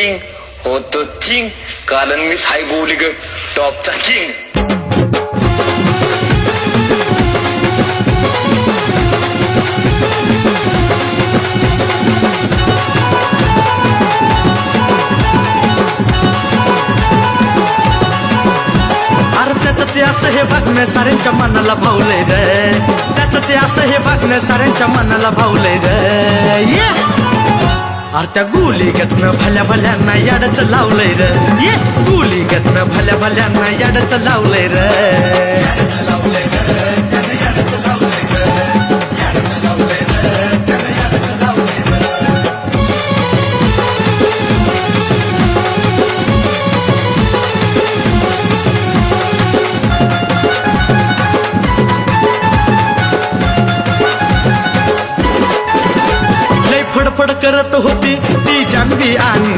King होतो चिंग कारण मी साई गोली ग टॉपचा किंग अरे त्याचं ते असं हे बघणं साऱ्यांच्या मनाला भावलंय रे. त्याचं ते असं हे बघणं साऱ्यांच्या मनाला भावलंय ये अर त्या गुली भल्या भल्यांना याडच लावलंय रे. ये भल्या भल्यांना याडच लावलंय रे. फडफड करत होती ती जानवी आणि